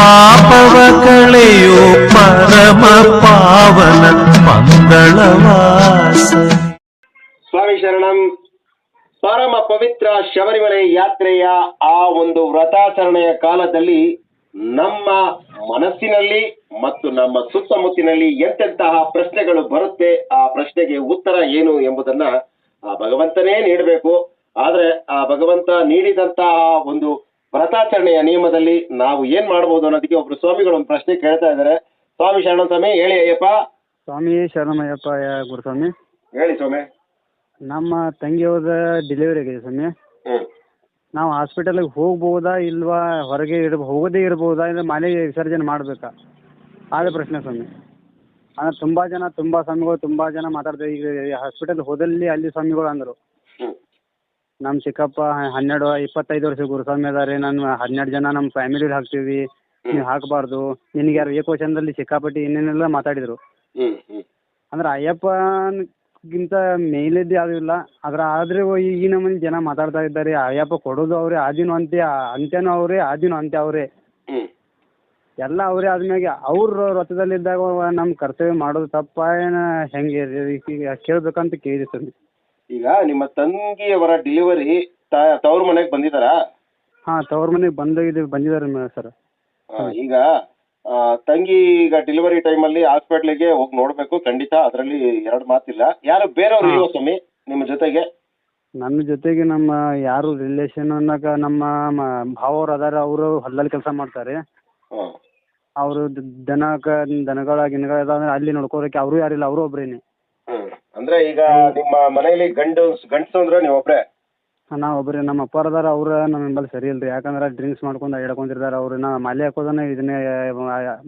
ಪಾಪವ ಕಳೆಯೋ ಪರಮ ಪಾವನ ಮಂಗಳವಾಸ. ಸ್ವಾಮಿ ಶರಣಂ, ಪರಮ ಪವಿತ್ರ ಶಬರಿಮಲೆ ಯಾತ್ರೆಯ ಆ ಒಂದು ವ್ರತಾಚರಣೆಯ ಕಾಲದಲ್ಲಿ ನಮ್ಮ ಮನಸ್ಸಿನಲ್ಲಿ ಮತ್ತು ನಮ್ಮ ಸುತ್ತಮುತ್ತಿನಲ್ಲಿ ಎಂತೆಂತಹ ಪ್ರಶ್ನೆಗಳು ಬರುತ್ತೆ, ಆ ಪ್ರಶ್ನೆಗೆ ಉತ್ತರ ಏನು ಎಂಬುದನ್ನ ಆ ಭಗವಂತನೇ ನೀಡಬೇಕು. ಆದ್ರೆ ಆ ಭಗವಂತ ನೀಡಿದಂತಹ ಒಂದು ವ್ರತಾಚರಣೆಯ ನಿಯಮದಲ್ಲಿ ನಾವು ಏನ್ ಮಾಡಬಹುದು ಅನ್ನೋದಕ್ಕೆ ಒಬ್ರು ಸ್ವಾಮಿಗಳು ಒಂದು ಪ್ರಶ್ನೆ ಕೇಳ್ತಾ ಇದ್ದಾರೆ ಸ್ವಾಮಿ ಶರಣ ಸ್ವಾಮಿ ಹೇಳಿ ಅಯ್ಯಪ್ಪ. ಸ್ವಾಮಿ ಶರಣಮಯ್ಯಪ್ಪ ಗುರು ಸ್ವಾಮಿ ಹೇಳಿ ಸ್ವಾಮಿ. ನಮ್ಮ ತಂಗಿಯವ್ರದ ಡೆಲಿವರಿ ಆಗಿದೆ ಸ್ವಾಮಿ. ಹ್ಮ್. ನಾವು ಹಾಸ್ಪಿಟಲ್ ಹೋಗ್ಬೋದಾ ಇಲ್ವಾ ಹೊರಗೆ ಇರ್ ಹೋಗೋದೇ ಇರ್ಬೋದಾ ಇಲ್ಲ ಮನೆಗೆ ವಿಸರ್ಜನೆ ಮಾಡಬೇಕಾ? ಅದೇ ಪ್ರಶ್ನೆ ಸ್ವಾಮಿ. ಅಂದ್ರೆ ತುಂಬಾ ಜನ ತುಂಬಾ ಸ್ವಾಮಿಗಳು ತುಂಬಾ ಜನ ಮಾತಾಡ್ತಾರೆ ಈಗ ಹಾಸ್ಪಿಟಲ್ ಹೋದಲ್ಲಿ ಅಲ್ಲಿ ಸ್ವಾಮಿಗಳು ಅಂದರು. ನಮ್ಮ ಚಿಕ್ಕಪ್ಪ ಹನ್ನೆರಡು ಇಪ್ಪತ್ತೈದು ವರ್ಷ ಗುರುಸ್ವಾಮಿ ಅದಾರೆ. ನಾನು ಹನ್ನೆರಡು ಜನ ನಮ್ಮ ಫ್ಯಾಮಿಲಿಲಿ ಹಾಕ್ತೀವಿ. ನೀವು ಹಾಕಬಾರ್ದು. ನಿನಗೆ ಯಾರು ಏಕವಚನದಲ್ಲಿ ಸಿಕ್ಕಾಪಟ್ಟಿ ಏನೇನೆಲ್ಲ ಮಾತಾಡಿದ್ರು. ಅಂದ್ರ ಅಯ್ಯಪ್ಪಗಿಂತ ಮೇಲಿದ್ದು ಯಾವುದೂ ಇಲ್ಲ. ಅದ್ರ ಆದ್ರೆ ಈಗಿನ ಮಂದಿ ಜನ ಮಾತಾಡ್ತಾ ಇದ್ದಾರೆ. ಅಯ್ಯಪ್ಪ ಕೊಡೋದು ಅವರೇ ಆದಿನೂ ಅಂತ್ಯ ಅಂತ್ಯನೂ ಅವರೇ ಆದಿನೂ ಅಂತ್ಯ ಅವರೇ. ಎಲ್ಲಾ ಅವರೇ ಆದ್ಮ್ಯಾಗೆ ಅವ್ರ ರಥದಲ್ಲಿದ್ದಾಗ ನಮ್ ಕರ್ತವ್ಯ ಮಾಡೋದು ತಪ್ಪಾ ಏನು ಹೆಂಗೆ? ಕೇಳ್ಬೇಕಂತ ಕೇಳಿದೆ ಸರ್ ಈಗ ನಿಮ್ಮ ತಂಗಿಯವರ ಡೆಲಿವರಿ ತವ್ರ ಮನೆಗೆ ಬಂದಿದ್ದಾರಾ? ಹಾ ತವ್ರ ಮನೆಗೆ ಬಂದಿದ್ದೀವಿ ಬಂದಿದ್ದಾರೆ ಸರ್. ಆ, ಈಗ ಆ, ತಂಗಿ ಈಗ ಡೆಲಿವರಿ ಟೈಮಲ್ಲಿ ಹಾಸ್ಪಿಟ್ಲಿಗೆ ಹೋಗಿ ನೋಡ್ಬೇಕು ಖಂಡಿತ ಅದರಲ್ಲಿ ಎರಡು ಮಾತಿಲ್ಲ. ಯಾರು ಬೇರೆಯವ್ರು ಇಲ್ವ ಸ್ವಾಮಿ ನಿಮ್ಮ ಜೊತೆಗೆ? ನನ್ನ ಜೊತೆಗೆ ನಮ್ಮ ಯಾರು ರಿಲೇಷನ್ ಅನ್ನಕ ನಮ್ಮ ಮ- ಭಾವವ್ರು ಅದಾರ ಅವರು ಹೊಲದಲ್ಲಿ ಕೆಲಸ ಮಾಡ್ತಾರೆ. ಅವರು ದನಕ ದನಗಳ ಗಿನಗಳ ಇದಾವೆ ಅಲ್ಲಿ ನೋಡ್ಕೋದಕ್ಕೆ ಅವರು ಯಾರಿಲ್ಲ ಅವರು ಒಬ್ರೇನೆ. ಹ್ಮ್. ಅಂದ್ರೆ ಈಗ ನಿಮ್ಮ ಮನೆಯಲ್ಲಿ ಗಂಡು ಗಂಡಸು ಅಂದ್ರೆ ನೀವು ಒಬ್ರೆ ನಾವು ಒಬ್ಬರೇ ನಮ್ಮ ಅಪ್ಪ ಅದಾರ ಅವ್ರ ನಮ್ಮ ನಿಂಬಲ್ಲಿ ಸರಿ ಇಲ್ರಿ. ಯಾಕಂದ್ರೆ ಡ್ರಿಂಕ್ಸ್ ಮಾಡ್ಕೊಂಡು ಹಿಡ್ಕೊಂಡಿರ್ತಾರ ಅವ್ರು ನಾ ಮಾಲೆ ಹಾಕೋದನ್ನ ಇದನ್ನೇ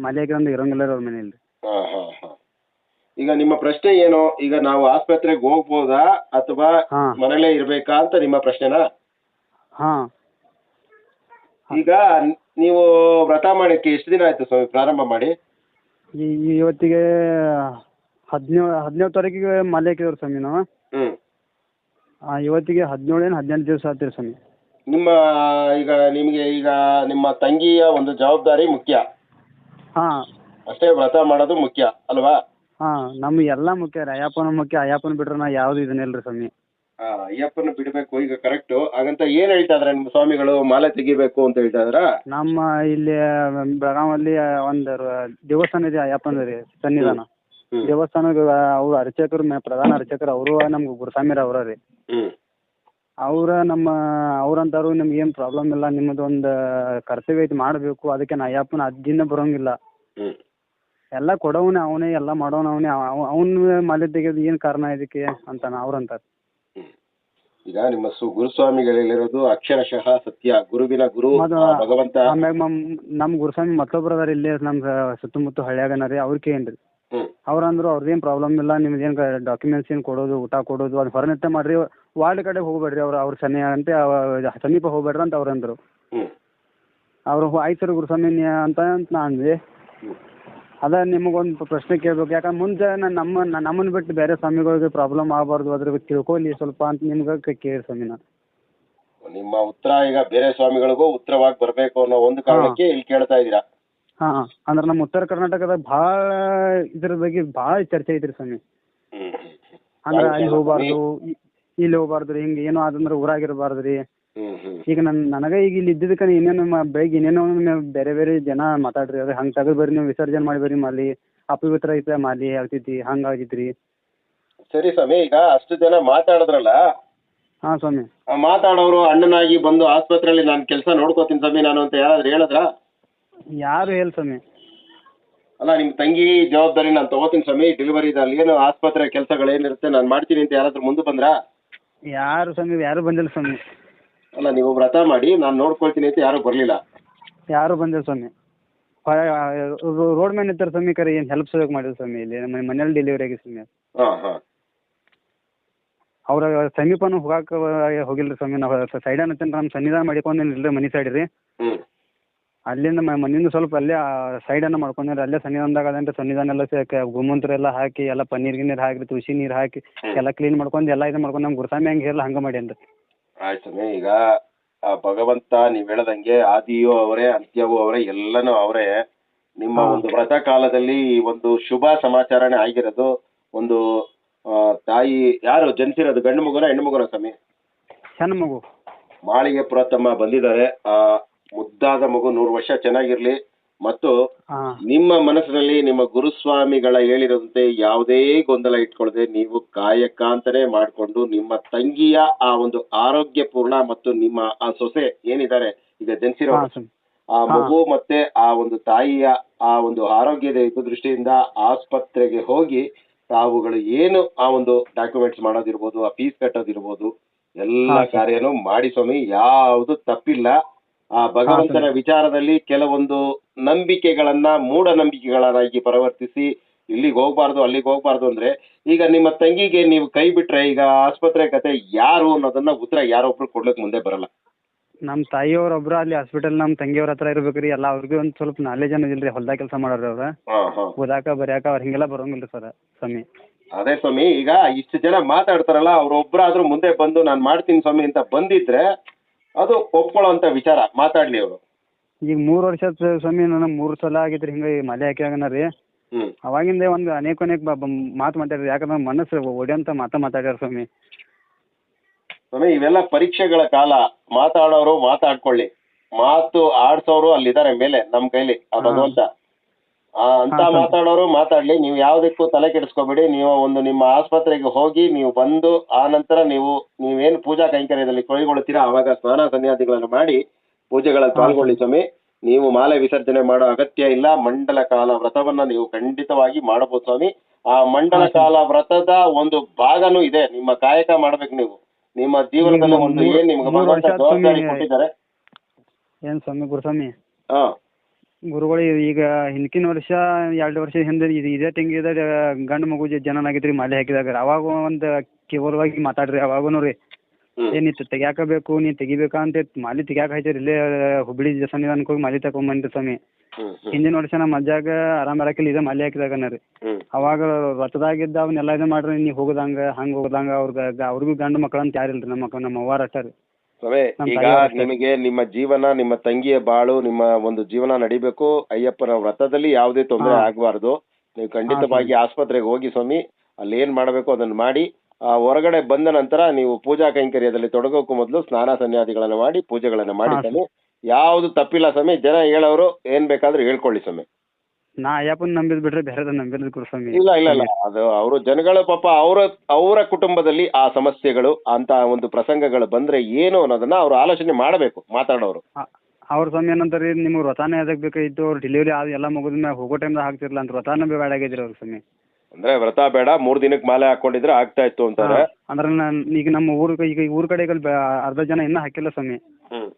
ಮಾಲೆ ಹಾಕಿದಂದು ಇರಂಗಿಲ್ಲ ರೀ ಅವ್ರ ಮನೆಯಲ್ಲಿ. ಹಾ ಹಾ ಹಾ. ಈಗ ನಿಮ್ಮ ಪ್ರಶ್ನೆ ಏನು? ಈಗ ನಾವು ಆಸ್ಪತ್ರೆಗೆ ಹೋಗ್ಬೋದಾ ಅಥವಾ ಹಾ. ಮನೇಲೇ ಇರ್ಬೇಕಾ ಅಂತ ನಿಮ್ಮ ಪ್ರಶ್ನೆನಾ? ಹಾಂ. ಈಗ ನೀವು ವ್ರತ ಮಾಡಕ್ಕೆ ಎಷ್ಟು ದಿನ ಆಯ್ತು ಸ್ವಾಮಿ? ಪ್ರಾರಂಭ ಮಾಡಿ? ಈ ಈ ಇವತ್ತಿಗೆ ಹದಿನೇಳು ಹದಿನೇಳು ತಾರೀಕಿಗೆ ಮಾಲೆ ಹಾಕಿದ್ರು ಸ್ವಾಮಿ ನಾವು. ಹ್ಮ್. ಆ, ಇವತ್ತಿಗೆ ಹದಿನೇಳು ಏನು ಹದಿನೆಂಟು ದಿವಸ ಆತಿರಿ ಸ್ವಾಮಿ. ನಿಮ್ಮ ಈಗ ನಿಮಗೆ ಈಗ ನಿಮ್ಮ ತಂಗಿಯ ಒಂದು ಜವಾಬ್ದಾರಿ ಮುಖ್ಯ. ಹಾಂ. ಅಷ್ಟೇ ವ್ರತ ಮಾಡೋದು ಮುಖ್ಯ ಅಲ್ವಾ? ಹಾಂ ನಮ್ಗೆ ಎಲ್ಲ ಮುಖ್ಯ ರೀ. ಅಯ್ಯಪ್ಪನ ಮುಖ್ಯ ಅಯ್ಯಪ್ಪನ ಬಿಟ್ರೆ ನಾ ಯಾವುದು ಇದನ್ನಿಲ್ಲ ರೀ ಸ್ವಾಮಿ. ಆ, ಅಯ್ಯಪ್ಪನ ಬಿಡಬೇಕು ಈಗ ಕರೆಕ್ಟು ಹಾಗಂತ ಏನು ಹೇಳ್ತಾ ಇದಾರೆ ನಿಮ್ಮ ಸ್ವಾಮಿಗಳು? ಮಾಲೆ ತೆಗಿಬೇಕು ಅಂತ ಹೇಳ್ತಾ ಇದಾರಾ? ನಮ್ಮ ಇಲ್ಲಿ ಬೆಳಗಾವಲ್ಲಿ ಒಂದು ದೇವಸ್ಥಾನ ಇದೆ ಅಯ್ಯಪ್ಪನ ರೀ ಸನ್ನಿಧಾನ. ಹ್ಮ್. ದೇವಸ್ಥಾನದ ಅವ್ರು ಅರ್ಚಕರು ಮೆ- ಪ್ರಧಾನ ಅರ್ಚಕರು ಅವರು ನಮ್ಗೆ ಗುರುಸ್ವಾಮಿ ಅವರ ರೀ. ಹ್ಮ್. ಅವ್ರ ನಮ್ಮ ಅವ್ರಂತಾರು ನಿಮ್ಗೆ ಏನು ಪ್ರಾಬ್ಲಮ್ ಇಲ್ಲ ನಿಮ್ಮದೊಂದು ಕರ್ತವ್ಯ ಐತಿ ಮಾಡಬೇಕು ಅದಕ್ಕೆ ನಾ ಅಯ್ಯಪ್ಪನ ಅಜ್ಜಿನ ಬರೋಂಗಿಲ್ಲ. ಎಲ್ಲಾ ಎಲ್ಲ ಕೊಡೋವನೇ ಅವನೇ ಎಲ್ಲ ಮಾಡೋನು ಅವನೇ ಅವನ ಮಾಲೆ ತೆಗೆಯೋದು ಏನು ಕಾರಣ ಇದಕ್ಕೆ ಅಂತ ಅವ್ರಂತಾರೆ ಹ್ಮ್. ಈಗ ನಿಮ್ಮ ಸು ಗುರುಸ್ವಾಮಿಗಳಿರೋದು ಅಕ್ಷರಶಃ ಸತ್ಯ ಗುರುವಿನ ಗುರು ಆ ಭಗವಂತ. ಆಮ್ಯಾಗ ಮಮ್ ನಮ್ಮ ಗುರುಸ್ವಾಮಿ ಮತ್ತೊಬ್ರು ಅದಾರ ಇಲ್ಲೇ ನಮ್ಮ ಸುತ್ತಮುತ್ತ ಹಳ್ಳಿಯಾಗನ ರೀ ಅವ್ರ ಕೇನ್ರಿ ಹ್ಮ್ ಅವ್ರು ಅಂದ್ರು ಅವ್ರದ್ದೇನು ಪ್ರಾಬ್ಲಮ್ ಇಲ್ಲ ನಿಮ್ದು ಏನು ಡಾಕ್ಯುಮೆಂಟ್ಸ್ ಏನು ಕೊಡೋದು ಊಟ ಕೊಡೋದು ಅದು ಹೊರನಿತ್ತ ಮಾಡ್ರಿ ವಾರ್ಡ್ ಕಡೆ ಹೋಗ್ಬೇಡ್ರಿ ಅವ್ರು ಅವ್ರ ಸನಿ ಅಂತ ಸಮೀಪ ಹೋಗ್ಬೇಡ್ರಿ ಅಂತ ಅವ್ರು ಅಂದರು ಅವರು ಆಯ್ತು ಸರ್ ಗುರುಸ್ವಾಮಿ ಅಂತ ಅಂತ ನಾ ಅಂದ್ವಿ ಅದ ನಿಮಗೊಂದು ಪ್ರಶ್ನೆ ಕೇಳ್ಬೇಕು ಯಾಕಂದ್ರೆ ಮುಂದೆ ನಾನು ನಮ್ಮ ನಮ್ಮನ್ನು ಬಿಟ್ಟು ಬೇರೆ ಸ್ವಾಮಿಗಳಿಗೆ ಪ್ರಾಬ್ಲಮ್ ಆಗಬಾರ್ದು ಅದ್ರ ಬಗ್ಗೆ ತಿಳ್ಕೊಳ್ಳಿ ಸ್ವಲ್ಪ ಅಂತ ನಿಮ್ಗೆ ಕೇಳಿ ಸ್ವಾಮಿ ನಾನು ನಿಮ್ಮ ಉತ್ತರ ಈಗ ಬೇರೆ ಸ್ವಾಮಿಗಳಿಗೂ ಉತ್ತರವಾಗಿ ಬರಬೇಕು ಅನ್ನೋ ಒಂದು ಕಾರಣಕ್ಕೆ ಇಲ್ಲಿ ಕೇಳ್ತಾ ಇದ್ದೀರಾ. ಹಾಂ ಅಂದ್ರೆ ನಮ್ಮ ಉತ್ತರ ಕರ್ನಾಟಕದ ಭಾಳ ಇದ್ರ ಬಗ್ಗೆ ಭಾಳ ಚರ್ಚೆ ಐತ್ರಿ ಸ್ವಾಮಿ. ಹ್ಮ್ ಅಂದ್ರೆ ಅಲ್ಲಿ ಹೋಗ್ಬಾರ್ದು ಇ- ಇಲ್ಲಿ ಹೋಗ್ಬಾರ್ದು ಹಿಂಗ ಹಿಂಗೆ ಏನೋ ಆದಂದ್ರೆ ಊರಾಗಿರ್ಬಾರ್ದು ರೀ ಹ್ಮ್ ಹ್ಮ್ ಈಗ ನನ್ ನನಗೆ ಈಗ ಇಲ್ಲಿ ಇದ್ದಿದ್ದಕ್ಕೆ ಏನೇನು ಮ- ಬೆಳಿಗ್ಗೆ ಏನೇನೋ ನೀವು ಬೇರೆ ಬೇರೆ ಜನ ಮಾತಾಡ್ರಿ ಅದ ಹಂಗ ತೆಗೆದು ಬರ್ರಿ ನೀವು ವಿಸರ್ಜನೆ ಮಾಡಿ ಬರ್ರಿ ಮಾಲಿ ಅಪವಿತ್ರ ಐತೆ ಮಾಲಿ ಆಗ್ತೈತಿ ಹಂಗೆ ಆಗೈತಿ ರೀ ಸರಿ ಸ್ವಾಮಿ ಈಗ ಅಷ್ಟು ಜನ ಮಾತಾಡಿದ್ರಲ್ಲ ಹಾ ಸ್ವಾಮಿ. ಆ ಮಾತಾಡೋರು ಅಣ್ಣನಾಗಿ ಬಂದು ಆಸ್ಪತ್ರೆಯಲ್ಲಿ ನಾನು ಕೆಲಸ ನೋಡ್ಕೋತೀನಿ ಸ್ವಾಮಿ ನಾನು ಅಂತ ಯಾರಾದ್ರೂ ಹೇಳಿದ್ರಾ? ಯಾರು ಹೇಳಿ ಸ್ವಾಮಿ. ಅಲ್ಲ ನಿಮ್ಮ ತಂಗಿ ಜವಾಬ್ದಾರಿ ನಾನು ತಗೋತೀನಿ ಸ್ವಾಮಿ ಡೆಲಿವರಿ ಡೆಲಿವರಿದಲ್ಲಿ ಏನು ಆಸ್ಪತ್ರೆ ಕೆಲಸಗಳೇನಿರುತ್ತೆ ನಾನು ಮಾಡ್ತೀನಿ ಅಂತ ಯಾರಾದ್ರೂ ಮುಂದೆ ಬಂದ್ರಾ? ಯಾರು ಸ್ವಾಮಿ ಯಾರು ಬಂದಿಲ್ಲ ಸ್ವಾಮಿ. ಅಲ್ಲ ನೀವು ವ್ರತ ಮಾಡಿ ನಾನು ನೋಡ್ಕೊಳ್ತೀನಿ ಅಂತ ಯಾರು ಬರಲಿಲ್ಲ. ಯಾರು ಬಂದಿಲ್ಲ ಸ್ವಾಮಿ. ರೋಡ್ ಮ್ಯಾನ್ ನಿಂತಾರೆ ಸ್ವಾಮಿ ಕರೆ ಏನು ಹೆಲ್ಪ್ ಸೋಕ್ ಮಾಡಿದ್ರು ಸ್ವಾಮಿ ಇಲ್ಲಿ ನಮ್ಮ ಮನೇಲಿ ಡೆಲಿವರಿ ಆಗಿ ಸ್ವಾಮಿ. ಹಾಂ ಹಾಂ. ಅವ್ರ ಸಮೀಪನೂ ಹೋಗಾಕ ಹೋಗಿಲ್ಲ ಸ್ವಾಮಿ ನಾವು ಸೈಡನ್ ಅನ್ನ ನಮ್ಮ ಸನ್ನಿಧಾನ ಮಾಡಿಕೊಂಡು ಇಲ್ಲರಿ ಮನೆ ಸೈಡ್ ರೀ. ಹ್ಞೂ ಅಲ್ಲಿಂದ ಮನೆಯಿಂದ ಸ್ವಲ್ಪ ಅಲ್ಲೇ ಅನ್ನ ಮಾಡ್ಕೊಂಡ್ರ ಅಲ್ಲೇ ಸನ್ನಿಧಾನದಾಗ ಅದೇನ್ರಿ ಸನ್ನಿಧಾನ ಎಲ್ಲ ಸೇರ್ಕ ಗೋಮೂತ್ರ ಎಲ್ಲ ಹಾಕಿ ಎಲ್ಲ ಪನ್ನೀರ್ ಗಿನ್ನೀರ್ ಹಾಕಿ ತುಳಸಿ ನೀರು ಹಾಕಿ. ಎಲ್ಲ ಕ್ಲೀನ್ ಮಾಡ್ಕೊಂಡು ಎಲ್ಲ ಇದು ಮಾಡ್ಕೊಂಡು ನಮ್ಮ ಗುರುಸ್ವಾಮಿ ಹಂಗೆ ಹಂಗ ಹಂಗೆ ಅಂತ ಆಯ್ತು ಸ್ವಾಮಿ ಈಗ ಆ ಭಗವಂತ ನೀವ್ ಹೇಳದಂಗೆ ಆದಿಯೂ ಅವರೇ ಅಂತ್ಯವೂ ಅವರೇ ಎಲ್ಲನೂ ಅವರೇ. ನಿಮ್ಮ ಒಂದು ವ್ರತ ಕಾಲದಲ್ಲಿ ಈ ಒಂದು ಶುಭ ಸಮಾಚಾರನೇ ಆಗಿರೋದು ಒಂದು ಆ, ತಾಯಿ ಯಾರು ಜನಿಸಿರೋದು ಗಂಡು ಮಗುನ ಹೆಣ್ಣು ಮಗುನ ಸ್ವಾಮಿ? ಸಣ್ಣ ಮಗು. ಮಾಳಿಗೆ ಪುರತಮ್ಮ ಬಂದಿದ್ದಾರೆ. ಆ ಮುದ್ದಾದ ಮಗು ನೂರು ವರ್ಷ ಚೆನ್ನಾಗಿರ್ಲಿ. ಮತ್ತು ನಿಮ್ಮ ಮನಸ್ಸಿನಲ್ಲಿ ನಿಮ್ಮ ಗುರುಸ್ವಾಮಿಗಳ ಹೇಳಿರೋದಂತೆ ಯಾವುದೇ ಗೊಂದಲ ಇಟ್ಕೊಳ್ಳದೆ ನೀವು ಕಾಯಕಾಂತನೇ ಮಾಡಿಕೊಂಡು ನಿಮ್ಮ ತಂಗಿಯ ಆ ಒಂದು ಆರೋಗ್ಯಪೂರ್ಣ ಮತ್ತು ನಿಮ್ಮ ಆ ಸೊಸೆ ಏನಿದ್ದಾರೆ ಈಗ ಜನಿಸಿರೋ ಆ ಮಗು ಮತ್ತೆ ಆ ಒಂದು ತಾಯಿಯ ಆ ಒಂದು ಆರೋಗ್ಯದ ದೃಷ್ಟಿಯಿಂದ ಆಸ್ಪತ್ರೆಗೆ ಹೋಗಿ ತಾವುಗಳು ಏನು ಆ ಒಂದು ಡಾಕ್ಯುಮೆಂಟ್ಸ್ ಮಾಡೋದಿರ್ಬೋದು ಆ ಫೀಸ್ ಕಟ್ಟೋದಿರ್ಬೋದು ಎಲ್ಲ. ಕಾರ್ಯನೂ ಮಾಡಿ ಸ್ವಾಮಿ ಯಾವುದು ತಪ್ಪಿಲ್ಲ. ಆ ಭಗವಂತನ ವಿಚಾರದಲ್ಲಿ ಕೆಲವೊಂದು ನಂಬಿಕೆಗಳನ್ನ ಮೂಢನಂಬಿಕೆಗಳನ್ನಾಗಿ ಪರಿವರ್ತಿಸಿ ಇಲ್ಲಿಗೆ ಹೋಗ್ಬಾರ್ದು ಅಲ್ಲಿಗೆ ಹೋಗ್ಬಾರ್ದು ಅಂದ್ರೆ ಈಗ ನಿಮ್ಮ ತಂಗಿಗೆ ನೀವು ಕೈ ಬಿಟ್ರೆ ಈಗ ಆಸ್ಪತ್ರೆ ಕತೆ ಯಾರು ಅನ್ನೋದನ್ನ ಉತ್ತರ ಯಾರೊಬ್ರು ಕೊಡ್ಲಿಕ್ಕೆ ಮುಂದೆ ಬರಲ್ಲ. ನಮ್ಮ ತಾಯಿಯವರೊಬ್ರು ಒಬ್ರು ಅಲ್ಲಿ ಹಾಸ್ಪಿಟಲ್ ನಮ್ ತಂಗಿಯವ್ರ ಹತ್ರ ಇರ್ಬೇಕ್ರಿ ಎಲ್ಲ ಅವ್ರಿಗೂ ಒಂದು ಸ್ವಲ್ಪ ನಾಲೆಜ್ ಅನ್ನೋದಿಲ್ಲ ರೀ ಹೊಲ್ದಾಗ ಕೆಲಸ ಮಾಡೋರು ಅವ್ರ. ಹಾ ಹಾ. ಓದಾಕ ಬರ್ಯಾಕ ಅವ್ರ ಹಿಂಗೆಲ್ಲ ಬರೋಂಗಿಲ್ಲ ಸರ್ ಸ್ವಾಮಿ. ಅದೇ ಸ್ವಾಮಿ ಈಗ ಇಷ್ಟು ಜನ ಮಾತಾಡ್ತಾರಲ್ಲ ಅವ್ರೊಬ್ರಾದ್ರೂ ಮುಂದೆ ಬಂದು ನಾನು ಮಾಡ್ತೀನಿ ಸ್ವಾಮಿ ಅಂತ ಬಂದಿದ್ರೆ ಅದು ಒಪ್ಕೊಳ್ಳೋಂಥ ವಿಚಾರ ಮಾತಾಡ್ಲಿ ಅವರು. ಈಗ ಮೂರು ವರ್ಷ ಸ್ವಾಮಿ ನನಗೆ ಮೂರು ಸಲ ಆಗಿದ್ರೆ ಹಿಂಗ ಮಲೆ ಮಲೆ ಹಾಕ್ಯಾಗನ ರೀ. ಹ್ಮ್. ಅವಾಗಿಂದ ಒಂದು ಅನೇಕ ಅನೇಕ ಮಾತು ಮಾತಾಡ್ರಿ ಯಾಕಂದ್ರೆ ಮನಸ್ಸು ಒಡೆಯಂತ ಮಾತ ಮಾತಾಡ್ಯಾರ ಸ್ವಾಮಿ. ಸ್ವಾಮಿ ಇವೆಲ್ಲ ಪರೀಕ್ಷೆಗಳ ಕಾಲ. ಮಾತಾಡೋರು ಮಾತಾಡ್ಕೊಳ್ಳಿ. ಮಾತು ಆಡ್ಸೋರು ಅಲ್ಲಿದ್ದಾರೆ ಮೇಲೆ ನಮ್ಮ ಕೈಲಿ. ಆ. ಭಗವಂತ. ಆ, ಅಂತ ಮಾತಾಡೋರು ಮಾತಾಡ್ಲಿ. ನೀವು ಯಾವ್ದಕ್ಕೂ ತಲೆ ಕೆಡಿಸ್ಕೋಬೇಡಿ. ನೀವು ಒಂದು ನಿಮ್ಮ ಆಸ್ಪತ್ರೆಗೆ ಹೋಗಿ ನೀವು ಬಂದು ಆ ನಂತರ ನೀವು ನೀವೇನು ಪೂಜಾ ಕೈಂಕರ್ಯದಲ್ಲಿ ಕೈಗೊಳ್ಳುತ್ತೀರಾ ಆವಾಗ ಸ್ನಾನ ಸನ್ಯಾದಿಗಳನ್ನು ಮಾಡಿ ಪೂಜೆಗಳಲ್ಲಿ ಪಾಲ್ಗೊಳ್ಳಿ ಸ್ವಾಮಿ. ನೀವು ಮಾಲೆ ವಿಸರ್ಜನೆ ಮಾಡೋ ಅಗತ್ಯ ಇಲ್ಲ. ಮಂಡಲ ಕಾಲ ವ್ರತವನ್ನ ನೀವು ಖಂಡಿತವಾಗಿ ಮಾಡಬಹುದು ಸ್ವಾಮಿ. ಆ ಮಂಡಲ ಕಾಲ ವ್ರತದ ಒಂದು ಭಾಗನೂ ಇದೆ. ನಿಮ್ಮ ಕಾಯಕ ಮಾಡ್ಬೇಕು ನೀವು. ನಿಮ್ಮ ಜೀವನದಲ್ಲಿ ಒಂದು ಏನ್ ನಿಮ್ಗೆ ಭಗವಂತ ಜವಾಬ್ದಾರಿ. ಕೊಟ್ಟಿದ್ದಾರೆ? ಏನ್ ಸ್ವಾಮಿ ಗುರುಸ್ವಾಮಿ? ಹಾ. ಗುರುಗಳು ಈಗ ಹಿಂದಿನ ವರ್ಷ ಎರಡು ವರ್ಷ ಹಿಂದೆ ಇದು ಇದೇ ತಿಂಗಿದ ಗಂಡು ಮಗು ಜನನ ಆಗೈತೆ ರೀ ಮಾಲೆ ಹಾಕಿದಾಗ ಅವಾಗ ಒಂದು ಕೇವಲವಾಗಿ ಮಾತಾಡ್ರಿ ಅವಾಗೂ ರೀ ಏನಿತ್ತು ಏ ಬೇಕು ತೆಗ್ಯಾಕಬೇಕು ನೀ ತೆಗಿಬೇಕಾ ಅಂತ ಮಾಲಿ ತೆಗ್ಯಾಕ ಹೈತೀರಿ ಇಲ್ಲೇ ಹುಬ್ಳಿ ಸನ್ನಿಧಾನಕ್ಕೆ ಹೋಗಿ ಮಾಲಿ ತಗೊಂಬಂದ್ರಿ ಸ್ವಾಮಿ. ಹಿಂದಿನ ವರ್ಷ ನಮ್ಮ ಅಜ್ಜಾಗ ಆರಾಮ್ ಇರಾಕಿಲ್ಲ ಇದೇ ಮಾಲಿ ಹಾಕಿದಾಗನ ರೀ. ಅವಾಗ ರಥದಾಗಿದ್ದ ಅವನ್ನೆಲ್ಲ ಇದು ಮಾಡ್ರಿ ನೀ ಹೋಗದಂಗ ಹಂಗೆ ಹೋಗದಂಗ ಅವ್ರಿಗೆ ಅವ್ರಿಗೂ ಗಂಡು ಮಕ್ಳು ಅಂತ ಯಾರಿಲ್ಲ ರೀ ನಮ್ಮ ನಮ್ಮ ಅವ್ವಾರ ಅಷ್ಟೇ ರೀ. ಸ್ವಾಮಿ ಈಗ ನಿಮಗೆ ನಿಮ್ಮ ಜೀವನ ನಿಮ್ಮ ತಂಗಿಯ ಬಾಳು ನಿಮ್ಮ ಒಂದು ಜೀವನ ನಡಿಬೇಕು ಅಯ್ಯಪ್ಪನ ವ್ರತದಲ್ಲಿ ಯಾವುದೇ ತೊಂದರೆ ಆಗಬಾರದು. ನೀವು ಖಂಡಿತವಾಗಿ ಆಸ್ಪತ್ರೆಗೆ ಹೋಗಿ ಸ್ವಾಮಿ ಅಲ್ಲಿ ಏನ್ ಮಾಡಬೇಕು ಅದನ್ನ ಮಾಡಿ ಆ ಹೊರಗಡೆ ಬಂದ ನಂತರ ನೀವು ಪೂಜಾ ಕೈಂಕರ್ಯದಲ್ಲಿ ತೊಡಗೋಕ್ಕೂ ಮೊದಲು ಸ್ನಾನ ಸನ್ಯಾದಿಗಳನ್ನು ಮಾಡಿ ಪೂಜೆಗಳನ್ನು ಮಾಡಿ ಸ್ವಾಮಿ. ಯಾವುದು ತಪ್ಪಿಲ್ಲ ಸ್ವಾಮಿ ಜನ ಹೇಳೋರು ಏನ್ ಬೇಕಾದ್ರೂ ಹೇಳ್ಕೊಳ್ಳಿ ಸ್ವಾಮಿ. ನಾ ಅಯ್ಯಪ್ಪನ ನಂಬಿದ್ ಬಿಟ್ರೆ ಬೇರೆ ನಂಬಿಲ್ಲ ಗುರುಸ್ವಾಮಿ. ಇಲ್ಲ ಇಲ್ಲ ಇಲ್ಲ. ಅದು ಅವರು ಜನಗಳ ಪಾಪ ಅವರ ಅವರ ಕುಟುಂಬದಲ್ಲಿ ಆ ಸಮಸ್ಯೆಗಳು ಅಂತ ಒಂದು ಪ್ರಸಂಗಗಳು ಬಂದ್ರೆ ಏನು ಅನ್ನೋದನ್ನ ಅವ್ರು ಆಲೋಚನೆ ಮಾಡಬೇಕು ಮಾತಾಡೋರು. ಅವ್ರ ಸ್ವಾಮಿ ಏನಂತಾರೆ ನಿಮ್ಗೆ ವ್ರತಾನೇ ಅದಕ್ಕೆ ಬೇಕಾಗಿತ್ತು ಅವ್ರು ಡೆಲಿವರಿ ಆದ ಎಲ್ಲ ಮುಗಿದ ಮೇಲೆ ಹೋಗೋ ಟೈಮ್ ಹಾಕ್ತಿರ್ಲ ಅಂತ ವ್ರತಾನೇ ಬೇಡ ಆಗಿದ್ರಿ ಅವ್ರ ಸ್ವಾಮಿ. ಅಂದ್ರೆ ವ್ರತ ಬೇಡ ಮೂರ್ ದಿನಕ್ಕೆ ಮಾಲೆ ಹಾಕೊಂಡಿದ್ರೆ ಆಗ್ತಾ ಇತ್ತು ಅಂತಾರೆ. ಅಂದ್ರೆ ನಾನು ಈಗ ನಮ್ಮ ಊರು ಈಗ ಊರ್ ಕಡೆ ಅರ್ಧ ಜನ ಇನ್ನೂ ಹಾಕಿಲ್ಲ ಸ್ವಾಮಿ. ಹ್ಮ್.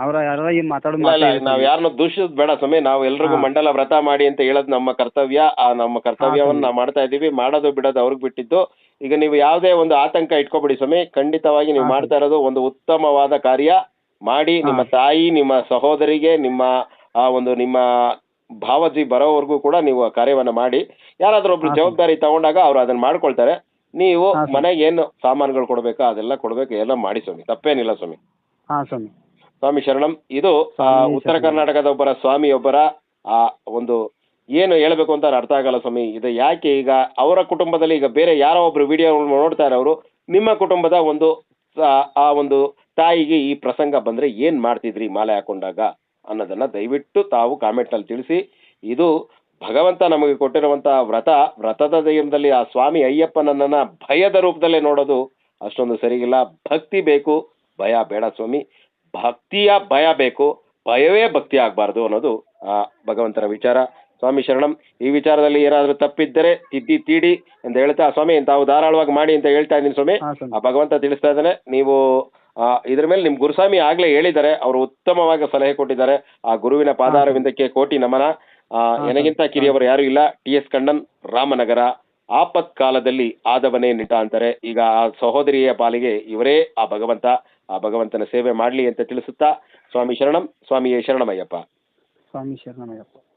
ಅವ್ರ ಯಾರ ಈ ಮಾತಾಡೋ ಇಲ್ಲ, ಇಲ್ಲ, ಮಾತು ನಾವ್ ಯಾರನ್ನೂ ದೂಷಿಸೋದ್ ಬೇಡ ಸ್ವಾಮಿ. ನಾವು ಎಲ್ರಿಗೂ ಹಾ. ಮಂಡಲ ವ್ರತ ಮಾಡಿ ಅಂತ ಹೇಳೋದು ನಮ್ಮ ಕರ್ತವ್ಯ. ಆ ನಮ್ಮ ಕರ್ತವ್ಯವನ್ನ. ನಾವು ಮಾಡ್ತಾ ಇದೀವಿ ಮಾಡೋದು ಬಿಡೋದು ಅವ್ರಿಗೆ ಬಿಟ್ಟಿದ್ದು. ಈಗ ನೀವು ಯಾವುದೇ ಒಂದು ಆತಂಕ ಇಟ್ಕೊಬೇಡಿ ಸ್ವಾಮಿ. ಖಂಡಿತವಾಗಿ ನೀವು ಮಾಡ್ತಾ ಇರೋದು ಒಂದು ಉತ್ತಮವಾದ ಕಾರ್ಯ. ಮಾಡಿ ನಿಮ್ಮ ತಾಯಿ ನಿಮ್ಮ ಸಹೋದರಿಗೆ ನಿಮ್ಮ ಆ ಒಂದು ನಿಮ್ಮ ಭಾವಜಿ ಬರೋವರೆಗೂ ಕೂಡ ನೀವು ಆ ಕಾರ್ಯವನ್ನ ಮಾಡಿ. ಯಾರಾದ್ರೂ ಒಬ್ರು ಜವಾಬ್ದಾರಿ ತಗೊಂಡಾಗ ಅವ್ರು ಅದನ್ನ ಮಾಡ್ಕೊಳ್ತಾರೆ. ನೀವು ಮನೆಗೆ ಏನು ಸಾಮಾನುಗಳು ಕೊಡ್ಬೇಕು ಅದೆಲ್ಲ ಕೊಡ್ಬೇಕು. ಎಲ್ಲ ಮಾಡಿ ಸ್ವಾಮಿ. ತಪ್ಪೇನಿಲ್ಲ ಸ್ವಾಮಿ. ಹಾಂ ಸ್ವಾಮಿ. ಸ್ವಾಮಿ ಶರಣಂ. ಇದು ಆ, ಉತ್ತರ ಕರ್ನಾಟಕದ ಒಬ್ಬರ ಸ್ವಾಮಿಯೊಬ್ಬರ ಆ ಒಂದು ಏನು ಹೇಳಬೇಕು ಅಂತ ಅರ್ಥ ಆಗಲ್ಲ ಸ್ವಾಮಿ. ಇದು ಯಾಕೆ ಈಗ ಅವರ ಕುಟುಂಬದಲ್ಲಿ ಈಗ ಬೇರೆ ಯಾರೋ ಒಬ್ರು ವಿಡಿಯೋ ನೋಡ್ತಾ ಇರೋರು ನಿಮ್ಮ ಕುಟುಂಬದ ಒಂದು ಆ- ಆ ಒಂದು ತಾಯಿಗೆ ಈ ಪ್ರಸಂಗ ಬಂದ್ರೆ ಏನ್ ಮಾಡ್ತಿದ್ರಿ ಮಾಲೆ ಹಾಕೊಂಡಾಗ ಅನ್ನೋದನ್ನ ದಯವಿಟ್ಟು ತಾವು ಕಾಮೆಂಟ್ನಲ್ಲಿ ತಿಳಿಸಿ. ಇದು ಭಗವಂತ ನಮಗೆ ಕೊಟ್ಟಿರುವಂತಹ ವ್ರತ ವ್ರತದ ದೈವದಲ್ಲಿ ಆ ಸ್ವಾಮಿ ಅಯ್ಯಪ್ಪನನ್ನ ಭಯದ ರೂಪದಲ್ಲೇ ನೋಡೋದು ಅಷ್ಟೊಂದು ಸರಿಗಿಲ್ಲ. ಭಕ್ತಿ ಬೇಕು. ಭಯ ಬೇಡ ಸ್ವಾಮಿ. ಭಕ್ತಿಯ ಭಯ ಬೇಕು ಭಯವೇ ಭಕ್ತಿ ಆಗಬಾರ್ದು ಅನ್ನೋದು ಆ ಭಗವಂತನ ವಿಚಾರ. ಸ್ವಾಮಿ ಶರಣಂ ಈ ವಿಚಾರದಲ್ಲಿ ಏನಾದರೂ ತಪ್ಪಿದ್ದರೆ ತಿದ್ದಿ ತೀಡಿ ಅಂತ ಹೇಳ್ತಾ ಸ್ವಾಮಿ ತಾವು ಧಾರಾಳವಾಗಿ ಮಾಡಿ ಅಂತ ಹೇಳ್ತಾ ಇದ್ದೀನಿ ಸ್ವಾಮಿ. ಆ ಭಗವಂತ ತಿಳಿಸ್ತಾ ಇದ್ದಾನೆ ನೀವು ಆ, ಇದ್ರ ಮೇಲೆ ನಿಮ್ ಗುರುಸ್ವಾಮಿ ಆಗ್ಲೇ ಹೇಳಿದ್ದಾರೆ ಅವರು ಉತ್ತಮವಾಗಿ ಸಲಹೆ ಕೊಟ್ಟಿದ್ದಾರೆ. ಆ ಗುರುವಿನ ಪಾದಾರವಿಂದಕ್ಕೆ ಕೋಟಿ ನಮನ. ನನಗಿಂತ ಕಿರಿಯವರು ಯಾರು ಇಲ್ಲ ಟಿ ಎಸ್ ಕಣ್ಣನ್ ರಾಮನಗರ. ಆಪತ್ ಕಾಲದಲ್ಲಿ ಆದವನೇ ನಿಟ ಅಂತಾರೆ. ಈಗ ಆ ಸಹೋದರಿಯ ಪಾಲಿಗೆ ಇವರೇ ಆ ಭಗವಂತ. ಆ ಭಗವಂತನ ಸೇವೆ ಮಾಡಲಿ ಅಂತ ತಿಳಿಸುತ್ತಾ ಸ್ವಾಮಿ ಶರಣಂ, ಸ್ವಾಮಿಯೇ ಶರಣಮಯ್ಯಪ್ಪ. ಸ್ವಾಮಿ ಶರಣಮಯ್ಯಪ್ಪ.